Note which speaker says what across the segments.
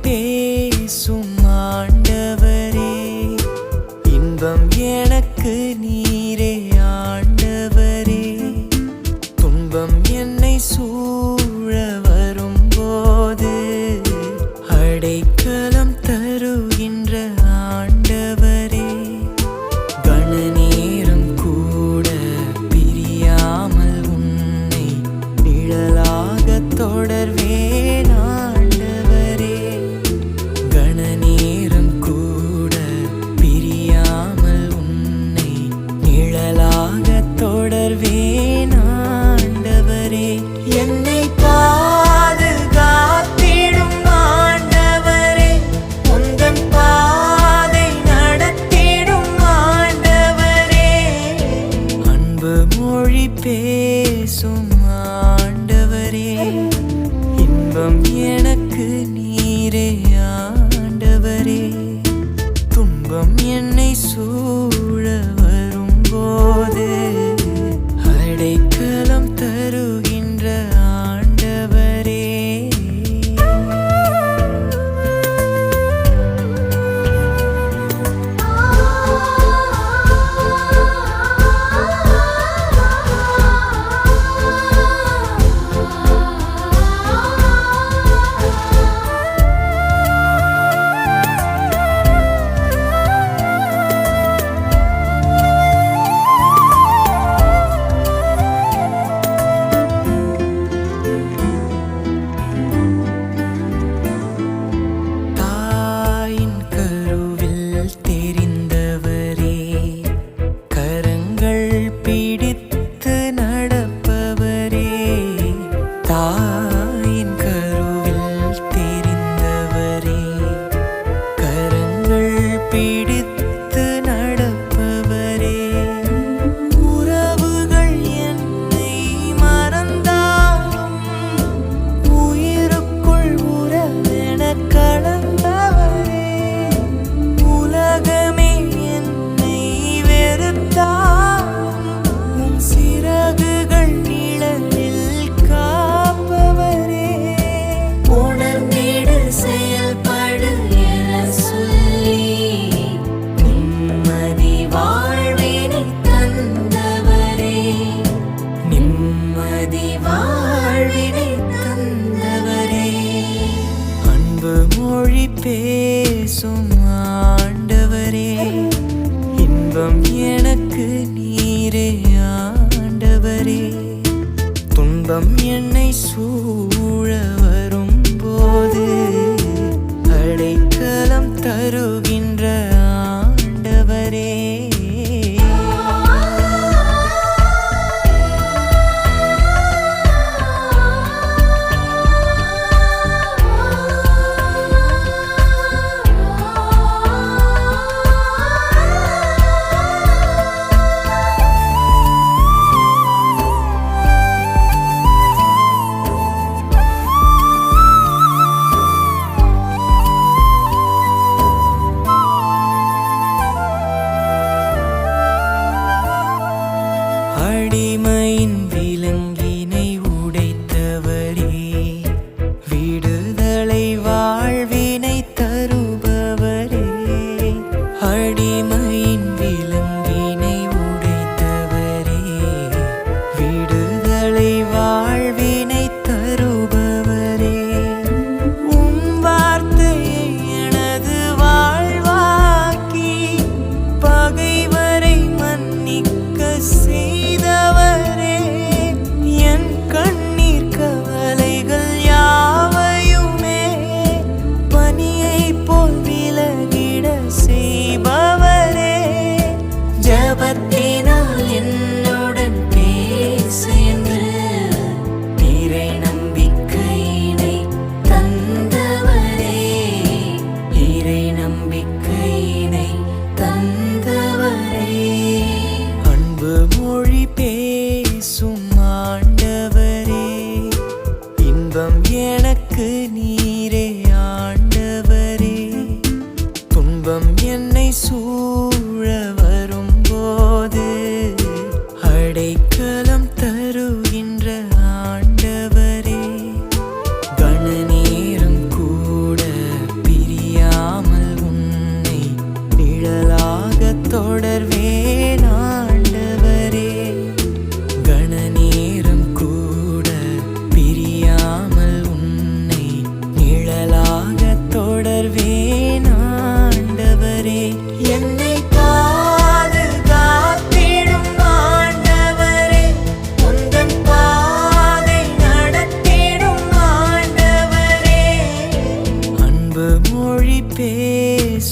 Speaker 1: பேசும் ஆண்டவரே இன்பம் எனக்கு நீரே ஆண்டவரே. துன்பம் என்னை சூழவ servir. மொழி பேசும் ஆண்டவரே இன்பம் எனக்கு நீரே ஆண்டவரே. துன்பம் என்னை சூழ வரும் போது அடைக்கலம் தருகின்ற பேசும் ஆண்டவரே இன்பம் எனக்கு நீரே ஆண்டவரே. துன்பம் என்னை சூழ வரும்போது அடைக்கலம் தருகின்ற ஆண்டவரே. கண நேரம் கூட பிரியாமல் உன்னை நிழலாக தொடர்வு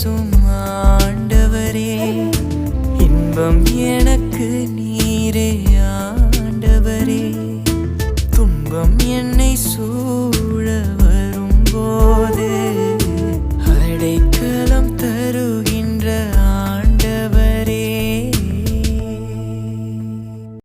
Speaker 1: பேசும் ஆண்டவரே இன்பம் எனக்கு நீரே ஆண்டவரே. துன்பம் என்னை சூழ